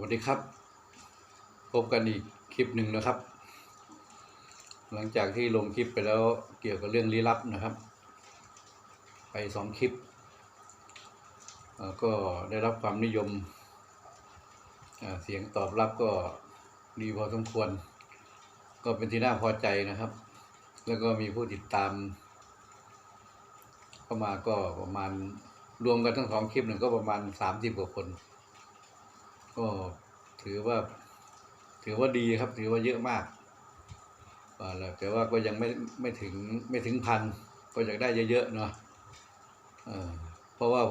วัสดีครับ พบกันอีกคลิปหนึ่งนะครับ หลังจากที่ลงคลิปไปแล้วเกี่ยวกับเรื่องลี้ลับนะครับ ไปสองคลิป ก็ได้รับความนิยม เสียงตอบรับก็ดีพอสมควร ก็เป็นที่น่าพอใจนะครับ แล้วก็มีผู้ติดตาม เข้ามาก็ประมาณรวมกันทั้งสองคลิปหนึ่งก็ประมาณสามสิบกว่าคน ก็ถือว่า ถือว่าดีครับ ถือว่าเยอะมากแล้วแต่ว่าก็ยังไม่ไม่ถึงไม่ถึงพันก็อยากได้เยอะๆเนาะเพราะว่า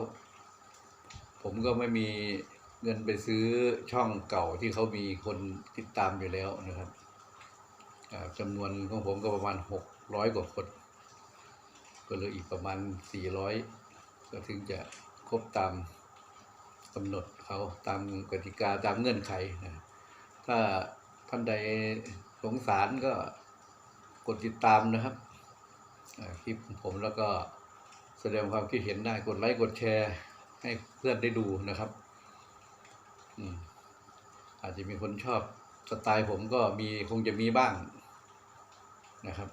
ผมก็ไม่มีเงินไปซื้อช่องเก่าที่เขามีคนติดตามอยู่แล้วนะครับจำนวนของผมก็ประมาณหกร้อยกว่าคน ก็เหลืออีกประมาณสี่ร้อยก็ถึงจะครบตาม กำหนดเขาตามกติกาตามเงื่อนไขนะถ้าท่านใดสงสารก็กดติดตามนะครับคลิปผมแล้วก็แสดงความคิดเห็นได้กดไลค์กดแชร์ ให้เพื่อนได้ดูนะครับอาจจะมีคนชอบสไตล์ผมก็มีคงจะมีบ้างนะครับ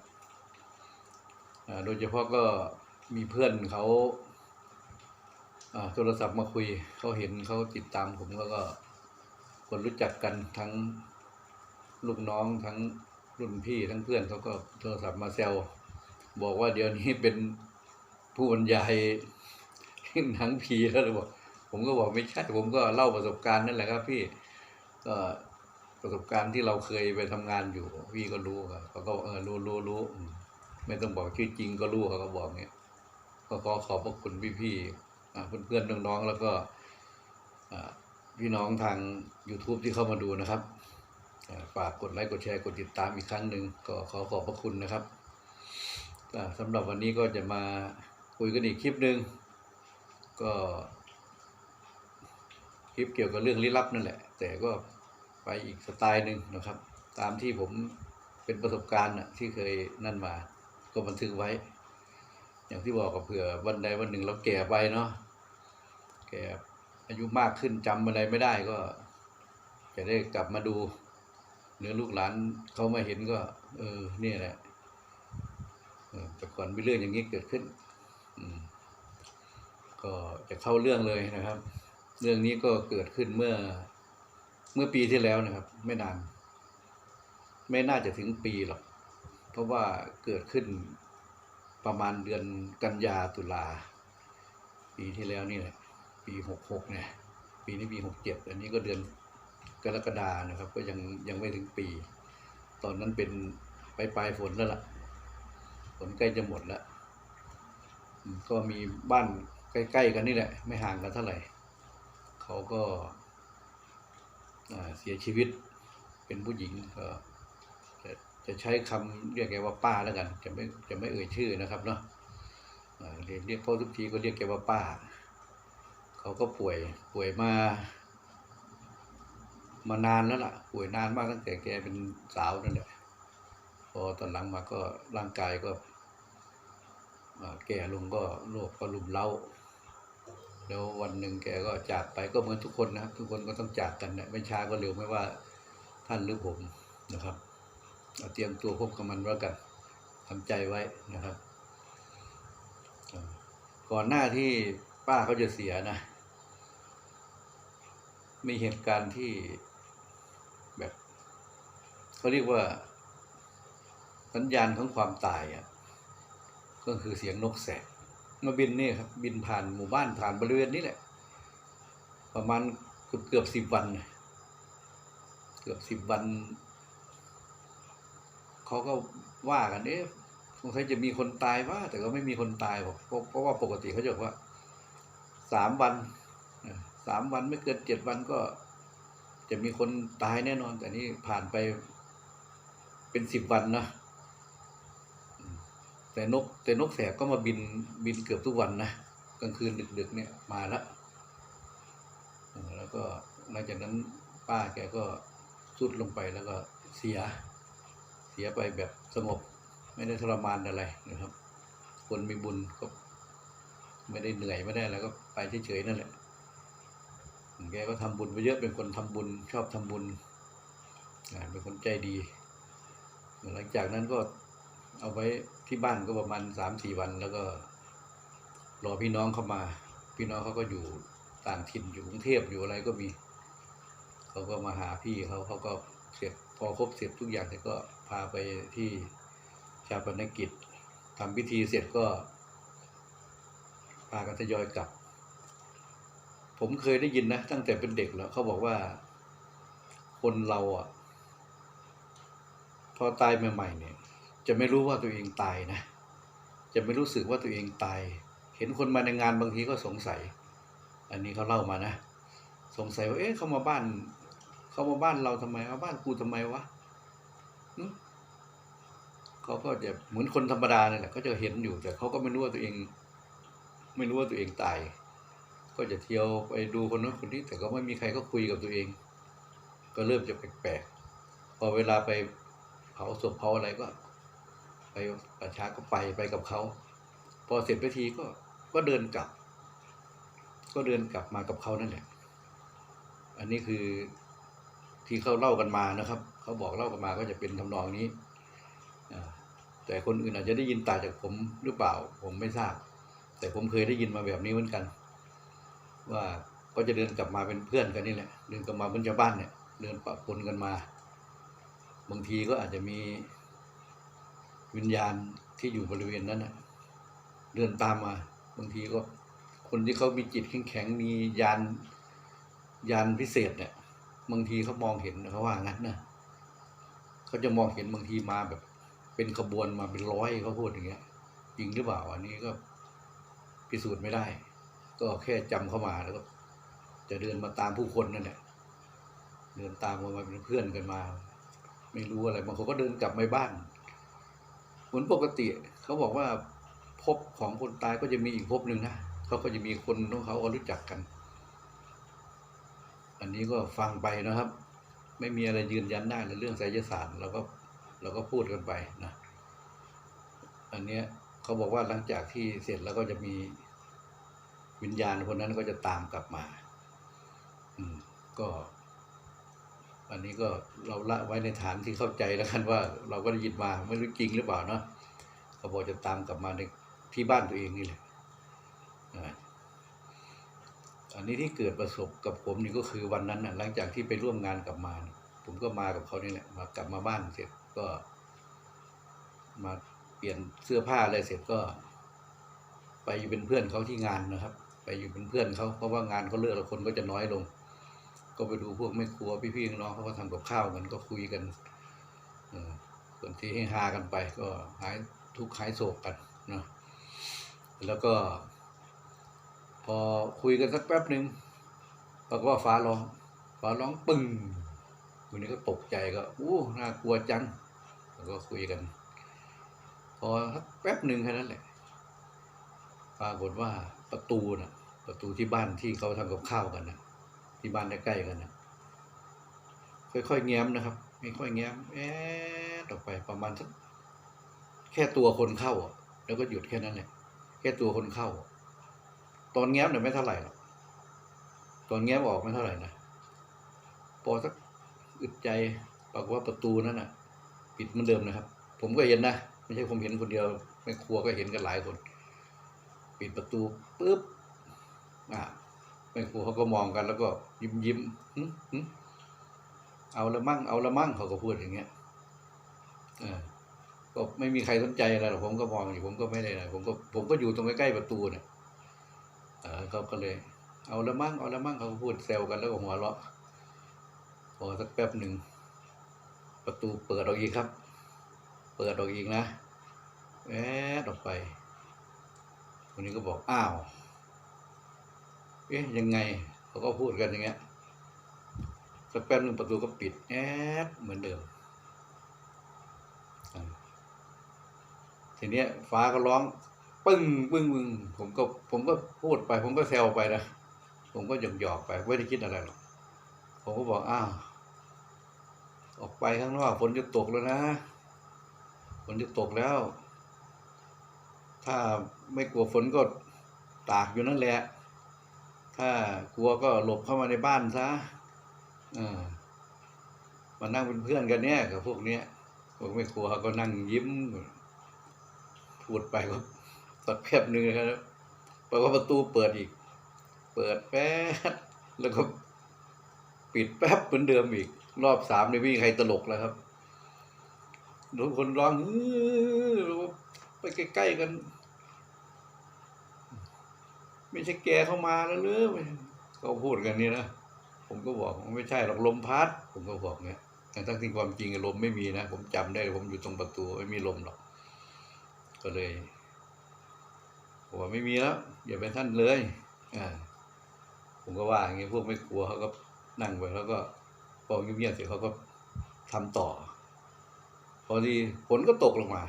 โดยเฉพาะก็มีเพื่อนเขา โทรศัพท์มาคุยเขาเห็นเขาติดตามผมแล้วก็คนรู้จักกันทั้งลูกน้องทั้งรุ่นพี่ทั้งเพื่อนเขาก็โทรศัพท์มาแซวบอกว่าเดี๋ยวนี้เป็นผู้บรรยายหนังผีแล้วเลยบอกผมก็บอกไม่ใช่ผมก็เล่าประสบการณ์นั่นแหละครับ พี่ก็ประสบการณ์ที่เราเคยไปทำงานอยู่ พี่ก็รู้ครับเขาก็เออรู้รู้รู้ไม่ต้องบอกชื่อจริงก็รู้เขาก็บอกเงี้ยก็ขอขอบพระคุณพี่ๆอ่ เพื่อนๆน้องๆแล้วก็พี่น้องทาง YouTube ที่เข้ามาดูนะครับฝากกดไลค์กดแชร์กดติดตามอีกครั้งหนึ่งก็ขอขอบพระคุณนะครับสำหรับวันนี้ก็จะมาคุยกันอีกคลิปหนึ่งก็คลิปเกี่ยวกับเรื่องลี้ลับนั่นแหละ แต่ก็ไปอีกสไตล์หนึ่งนะครับ ตามที่ผมเป็นประสบการณ์นะที่เคยนั่นมา ก็บันทึกไว้ อย่างที่บอกกับเผื่อวันใดวันหนึ่งเราแก่ไปเนาะ กอายุมากขึ้นจำอะไรไม่ได้ก็ จะได้กลับมาดูเนื้อลูกหลานเขามาเห็นก็ เออเนี่ยแหละแต่ก่อนมีเรื่องอย่างนี้เกิดขึ้นก็จะเข้าเรื่องเลยนะครับ เรื่องนี้ก็เกิดขึ้นเมื่อ เมื่อปีที่แล้วนะครับ ไม่นาน ไม่น่าจะถึงปีหรอก เพราะว่าเกิดขึ้นประมาณเดือนกันยาตุลาปีที่แล้วนี่แหละ ปีหกหกเนี่ยปีนี้ปีหกเจ็ดอันนี้ก็เดือนกรกฎานะครับ ก็ยังยังไม่ถึงปี ตอนนั้นเป็นปลายปลายฝนแล้วล่ะ ฝนใกล้จะหมดแล้วก็มีบ้านใกล้ๆกันนี่แหละ ไม่ห่างกันเท่าไหร่ เขาก็เสียชีวิตเป็นผู้หญิงก็จะจะใช้คำเรียกแกว่าป้าแล้วกัน จะไม่จะไม่เอ่ยชื่อนะครับเนาะเรียกเรียกพ่อทุกทีก็เรียกแกว่าป้า เขาก็ป่วยป่วยมามานานแล้วล่ะ ป่วยนานมากตั้งแต่แกเป็นสาวนั่นแหละพอตอนหลังมาก็ร่างกายก็แก่ลงก็โรคก็ลุมเล้าแล้ววันหนึ่งแกก็จากไปก็เหมือนทุกคนนะทุกคนก็ต้องจากกันนี่ยไม่ช้าก็เร็วไม่ว่าท่านหรือผมนะครับเอาเตรียมตัวพบกับมันไว้กันทำใจไว้นะครับ ก่อนหน้าที่ป้าเขาจะเสียนะ มีเหตุการณ์ที่แบบเขาเรียกว่า สัญญาณของความตายอะก็คือเสียงนกแสกมาบินนี่ครับ บินผ่านหมู่บ้านผ่านบริเวณนี้แหละ ประมาณเกือบเกือบสิบวัน เกือบสิบวัน เขาก็ว่ากันเอ๊ะสงสัยจะมีคนตายว่า แต่ก็ไม่มีคนตายบอกเพราะเพราะว่าปกติเขาจะบอกว่าสามวัน สามวันไม่เกินเจ็ดวันก็ จะมีคนตายแน่นอน แต่นี่ผ่านไปเป็นสิบวันนะแต่นก แต่นกแสกก็มาบินบินเกือบทุกวันนะกลางคืนดึกๆเนี่ยมาแล้วแล้วก็หลังจากนั้นป้าแกก็สุดลงไปแล้วก็เสีย เสียไปแบบสงบ ไม่ได้ทรมานอะไรนะครับ คนมีบุญก็ไม่ได้เหนื่อยไม่ได้อะไรก็ไปเฉยๆนั่นแหละ แกก็ทำบุญไปเยอะเป็นคนทำบุญชอบทำบุญเป็นคนใจดี หลังจากนั้นก็เอาไว้ที่บ้านก็ประมาณสามสี่วันแล้วก็ รอพี่น้องเข้ามา พี่น้องเขาก็อยู่ต่างถิ่นอยู่กรุงเทพอยู่อะไรก็มี เขาก็มาหาพี่เขาเขาก็เสร็จพอครบเสร็จทุกอย่างเสร็จก็พาไปที่ชาปนกิจทำพิธีเสร็จก็พากันทยอยกลับ ผมเคยได้ยินนะ ตั้งแต่เป็นเด็กแล้วเขาบอกว่า คนเราอะ พอตายใหม่ๆเนี่ย จะไม่รู้ว่าตัวเองตายนะ จะไม่รู้สึกว่าตัวเองตาย เห็นคนมาในงานบางทีก็สงสัย อันนี้เขาเล่ามานะ สงสัยว่า เอ๊ะเขามาบ้าน เขามาบ้านเราทำไมมาบ้านกูทำไมวะเขาก็จะเหมือนคนธรรมดาเนี่ยแหละเขาจะเห็นอยู่แต่เขาก็ไม่รู้ว่าตัวเอง ไม่รู้ว่าตัวเองตาย ก็จะเที่ยวไปดูคนนั้นคนนี้แต่ก็ไม่มีใครก็คุยกับตัวเอง ก็เริ่มจะแปลกๆพอเวลาไปเผาศพเผาอะไรก็ ไปประชาก็ไปไปกับเขาพอเสร็จพิธีก็ก็เดินกลับ ก็เดินกลับมากับเขานั่นแหละอันนี้คือที่เขาเล่ากันมานะครับ เขาบอกเล่ากันมาก็จะเป็นทำนองนี้แต่คนอื่นอาจจะได้ยินต่างจากผมหรือเปล่า ผมไม่ทราบ แต่ผมเคยได้ยินมาแบบนี้เหมือนกัน ว่าก็จะเดินกลับมาเป็นเพื่อนกันนี่แหละเดินกลับมาเป็นชาวบ้านเนี่ยเดินปะปนกันมา บางทีก็อาจจะมีวิญญาณที่อยู่บริเวณนั้นนะเดินตามมา บางทีก็คนที่เขามีจิตแข็งแข็งมียานยานพิเศษเนี่ยบางทีเขามองเห็นเขาว่างั้นนะเขาจะมองเห็นบางทีมาแบบ เป็นขบวนมาเป็นร้อยเขาพูดอย่างเงี้ยจริงหรือเปล่าอันนี้ก็พิสูจน์ไม่ได้ ก็แค่จำเข้ามาแล้วก็จะเดินมาตามผู้คนนั่นแหละเดินตามมามาเป็นเพื่อนกันมา ไม่รู้อะไรบางคนก็เดินกลับไปบ้านเหมือนปกติ เขาบอกว่าภพของคนตายก็จะมีอีกภพหนึ่งนะเขาก็จะมีคนของเขารู้จักกัน อันนี้ก็ฟังไปนะครับ ไม่มีอะไรยืนยันได้ในเรื่องไสยศาสตร์เราก็เราก็พูดกันไปนะ อันเนี้ยเขาบอกว่าหลังจากที่เสร็จแล้วก็จะมี วิญญาณคนนั้นก็จะตามกลับมา อืม ก็อันนี้ก็เราละไว้ในฐานที่เข้าใจแล้วกันว่า เราก็ได้ยินมาไม่รู้จริงหรือเปล่าเนาะเขาบอกจะตามกลับมาในที่บ้านตัวเองนี่แหละอ่าอันนี้ที่เกิดประสบกับผมนี่ก็คือวันนั้นนะหลังจากที่ไปร่วมงานกลับมาเนี่ยผมก็มากับเขานี่แหละมากลับมาบ้านเสร็จก็ มาเปลี่ยนเสื้อผ้าอะไรเสร็จก็ ไปเป็นเพื่อนเขาที่งานนะครับ ไปอยู่เป็นเพื่อนเขาเพราะว่างานเขาเลิกแล้วคนก็จะน้อยลง ก็ไปดูพวกแม่ครัวพี่ๆน้องเขาก็ทำกับข้าวกันก็คุยกันส่วนที่ให้ฮากันไปก็หายทุกข์หายโศกกันเนาะแล้วก็ พอคุยกันสักแป๊บหนึ่งปรากฏว่าฟ้าร้อง ฟ้าร้องปึ้งคนนี้ก็ตกใจก็อู้น่ากลัวจังแล้วก็คุยกัน พอสักแป๊บหนึ่งแค่นั้นแหละปรากฏว่า ประตูนะประตูที่บ้านที่เขาทำกับข้าวกันนะที่บ้านใกล้ๆกันนะค่อยๆแง้มนะครับค่อยๆแง้มแอดออกไปประมาณสักแค่ตัวคนเข้าอะแล้วก็หยุดแค่นั้นแหละแค่ตัวคนเข้า ตอนแง้มเนี่ยไม่เท่าไหร่หรอกตอนแง้มออกไม่เท่าไหร่นะพอสักอึดใจปรากว่าประตูนั้นน่ะ ปิดเหมือนเดิมนะครับ ผมก็เห็นนะไม่ใช่ผมเห็นคนเดียวแม่ครัวก็เห็นกันหลายคน ปิดประตูปุ๊บอะแม่ครูเขาก็มองกันแล้วก็ยิ้มยิ้มเอาละมั่งเอาละมั่งเขาก็พูดอย่างเงี้ยเออก็ไม่มีใครสนใจอะไรหรอกผมก็มองอยู่ผมก็ไม่ได้อะไรผมก็ผมก็อยู่ตรงใกล้ๆประตูเนี่ยเออเขาก็เลย เอาละมั่งเอาละมั่งเขาก็พูดแซวกันแล้วก็หัวเราะพอสักแป๊บหนึ่งประตูเปิดออกอีกครับ เปิดออกอีกนะแอดออกไป คนนี้ก็บอกอ้าว เอ๊ะยังไงเขาก็พูดกันอย่างเงี้ยสักแป๊บหนึ่งประตูก็ปิดแอดเหมือนเดิม ทีเนี้ย ฟ้าก็ร้อง ปึ้งปึ้งปึ้งผมก็ ผมก็พูดไป ผมก็แซวไปนะผมก็หยอกหยอกไปไม่ได้คิดอะไรหรอกผมก็บอกอ้าวออกไปข้างนอกฝนจะตกแล้วนะฝนจะตกแล้ว ถ้าไม่กลัวฝนก็ตากอยู่นั่นแหละ ถ้ากลัวก็หลบเข้ามาในบ้านซะมานั่งเป็นเพื่อนกันเนี่ยกับพวกเนี้ยพวกไม่กลัวก็นั่งยิ้ม พูดไปก็สักแป๊บหนึ่งครับปรากฏว่าประตูเปิดอีก เปิดแป๊บแล้วก็ปิดแป๊บเหมือนเดิมอีก รอบสามนี่ไม่มีใครตลกแล้วครับทุกคนร้องฮือไปใกล้ๆกัน ไม่ใช่แกเข้ามาแล้วหรือเขาพูดกันนี่นะผมก็บอกไม่ใช่หรอกลมพัด ผมก็บอกเงี้ยแต่ทั้งที่ความจริงลมไม่มีนะ ผมจำได้ ผมอยู่ตรงประตูไม่มีลมหรอก ก็เลยบอกว่าไม่มีแล้วอย่าไปท่านเลยอ่าผมก็ว่าอย่างงี้พวกไม่กลัวเขาก็นั่งไปแล้วก็พอเงียบๆเสร็จเขาก็ทำต่อ พอดีฝนก็ตกลงมา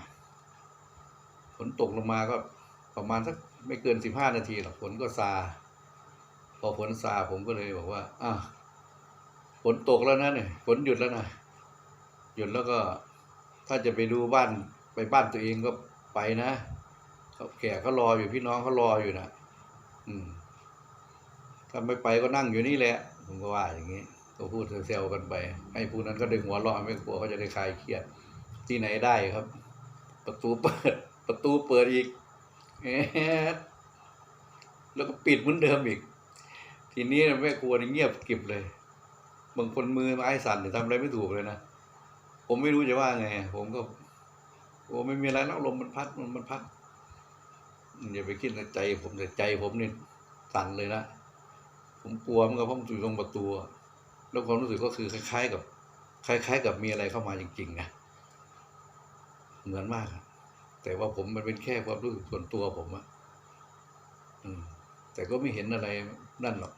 ฝนตกลงมาก็ประมาณสัก ไม่เกินสิบห้านาทีหรอกฝนก็ซา พอฝนซาผมก็เลยบอกว่าอะฝนตกแล้วนะเนี่ยฝนหยุดแล้วนะหยุดแล้วก็ถ้าจะไปดูบ้านไปบ้านตัวเองก็ไปนะเขาแก่เขารออยู่พี่น้องเขารออยู่นะอืม ถ้าไม่ไปก็นั่งอยู่นี่แหละ ผมก็ว่าอย่างนี้ก็พูดเซลล์กันไป ให้ผู้นั้นก็ดึงหัวเราะไม่กลัวเขาจะได้คลายเครียดที่ไหนได้ครับ ประตูเปิด ประตูเปิดอีก แล้วก็ปิดเหมือนเดิมอีก ทีนี้แม่ครัวนี่เงียบกริบเลย บางคนมือไม้สั่นเนี่ยทำอะไรไม่ถูกเลยนะ ผมไม่รู้จะว่าไง ผมก็โอ้ไม่มีอะไรแล้วลมมันพัดมมันพัดอย่าไปคิดในใจผมแต่ใจผมนี่สั่นเลยนะ ผมกลัวมันก็เพราะมันอยู่ตรงประตู แล้วความรู้สึกก็คือคล้าย ๆ กับ คล้าย ๆ กับมีอะไรเข้ามาจริงๆนะ เหมือนมากอะ แต่ว่าผมมันเป็นแค่ความรู้สึกส่วนตัวผมอะอืมแต่ก็ไม่เห็นอะไรนั่นหรอก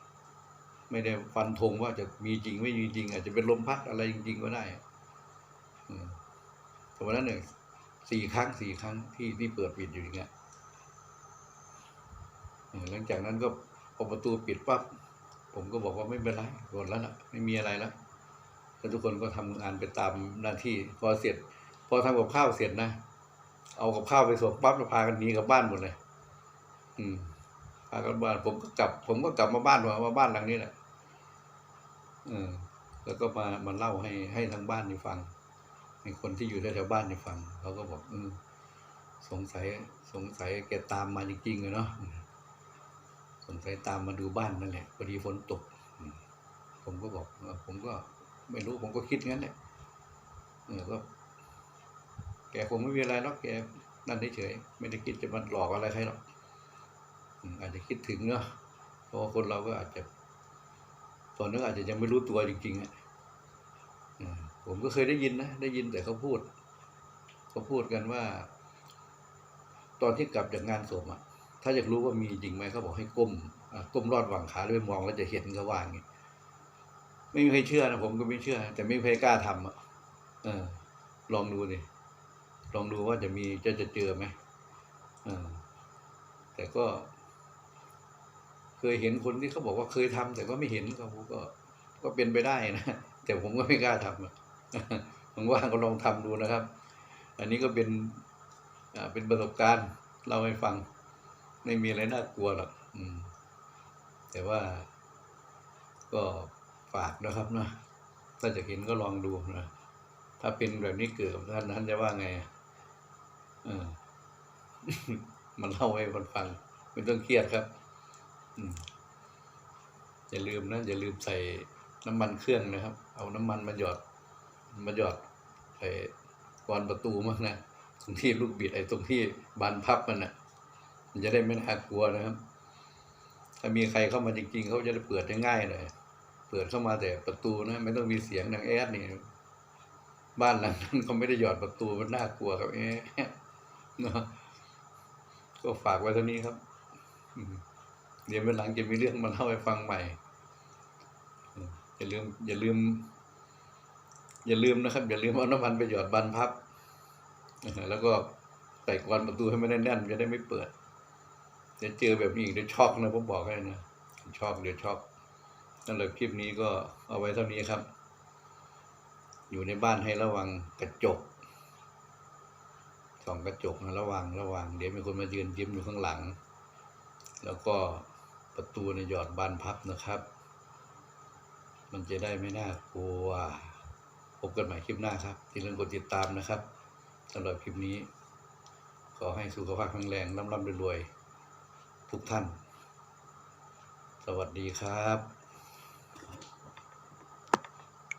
ไม่ได้ฟันธงว่าจะมีจริงไม่มีจริง อาจจะเป็นลมพัดอะไรจริง ๆ ก็ได้อืมแต่วันนั้นเนี่ยสี่ครั้งสี่ครั้งที่ที่เปิดปิดอยู่อย่างเงี้ยเออหลังจากนั้นก็พอประตูปิดปั๊บผมก็บอกว่าไม่เป็นไรหมดแล้วล่ะไม่มีอะไรแล้วแล้วทุกคนก็ทำงานไปตามหน้าที่ พอเสร็จ พอทำกับข้าวเสร็จนะ เอากับข้าวไปส่งปั๊บแล้วพากันหนีกลับบ้านหมดเลย อืมพากันบ้าน ผมก็กลับ ผมก็กลับมาบ้านมามาบ้านหลังนี้แหละเออแล้วก็มามาเล่าให้ให้ทางบ้านนี่ฟังให้คนที่อยู่แถวบ้านนี่ฟังเขาก็บอกเออสงสัยสงสัยแกตามมาจริงๆเลยเนาะสงสัยตามมาดูบ้านนั่นแหละพอดีฝนตก ผมก็บอกผมก็ไม่รู้ผมก็คิดงั้นแหละเออก็ แกคงไม่มีอะไรหรอกแกนั่นเฉยไม่ได้คิดจะมาหลอกอะไรใครหรอกอาจจะคิดถึงเนาะเพราะคนเราก็อาจจะ ตอนนั้นอาจจะยังไม่รู้ตัวจริงๆอะอืมผมก็เคยได้ยินนะได้ยินแต่เขาพูดเขาพูดกันว่า ตอนที่กลับจากงานศพอะ ถ้าอยากรู้ว่ามีจริงไหมเขาบอกให้ก้มก้มรอดหว่างขาแล้วไปมองแล้วจะเห็นเขาว่าอย่างงี้ไม่มีใครเชื่อนะผมก็ไม่เชื่อ แต่ไม่มีใครกล้าทำอะเออลองดูดิ ลองดูว่าจะมีจะจะเจอไหมแต่ก็ เคยเห็นคนที่เขาบอกว่าเคยทำแต่ก็ไม่เห็นก็ก็ก็เป็นไปได้นะแต่ผมก็ไม่กล้าทำอะผมว่าก็ลองทำดูนะครับ อันนี้ก็เป็นอ่าเป็นประสบการณ์เล่าให้ฟัง ไม่มีอะไรน่ากลัวหรอกอืมแต่ว่าก็ฝากนะครับนะถ้าจะเห็นก็ลองดูนะถ้าเป็นแบบนี้เกิดกับท่านท่านจะว่าไง ออมันเล่าให้คนฟัง ไม่ต้องเครียดครับอย่าลืมนะอย่าลืมใส่น้ำมันเครื่องนะครับ เอาน้ำมันมาหยอดมาหยอดไอ้กรอนประตูมั้งนะตรงที่ลูกบิดไอ้ตรงที่บานพับมันนะมันจะได้ไม่น่ากลัวนะครับ ถ้ามีใครเข้ามาจริงๆเขาจะได้เปิดได้ง่ายเลยเปิดเข้ามาแต่ประตูนะ ไม่ต้องมีเสียงดังแอดนี่บ้านหลังนั้นเขาไม่ได้หยอดประตูมันน่ากลัวครับแอดเนะก็ฝากไว้เท่านี้ครับเดี๋ยววันหลังจะมีเรื่องมาเล่าให้ฟังใหม่อย่าลืม อย่าลืม อย่าลืมนะครับ อย่าลืมเอาน้ำมันไปหยอดบานพับแล้วก็ใส่กรอนประตูให้มันแน่นๆจะได้ไม่เปิดเดี๋ยวเจอแบบนี้อีกเดี๋ยวช็อกนะผมบอกให้นะช็อกเดี๋ยวช็อกสำหรับคลิปนี้ก็เอาไว้เท่านี้ครับ อยู่ในบ้านให้ระวังกระจก ส่องกระจกนะระวังระวังเดี๋ยวมีคนมายืนยิ้มอยู่ข้างหลัง แล้วก็ประตูในหยอดบานพับนะครับ มันจะได้ไม่น่ากลัวพบกันใหม่คลิปหน้าครับอย่าลืมกดติดตามนะครับสำหรับคลิปนี้ขอให้สุขภาพแข็งแรงร่ำร่ำรวยๆทุกท่าน สวัสดีครับ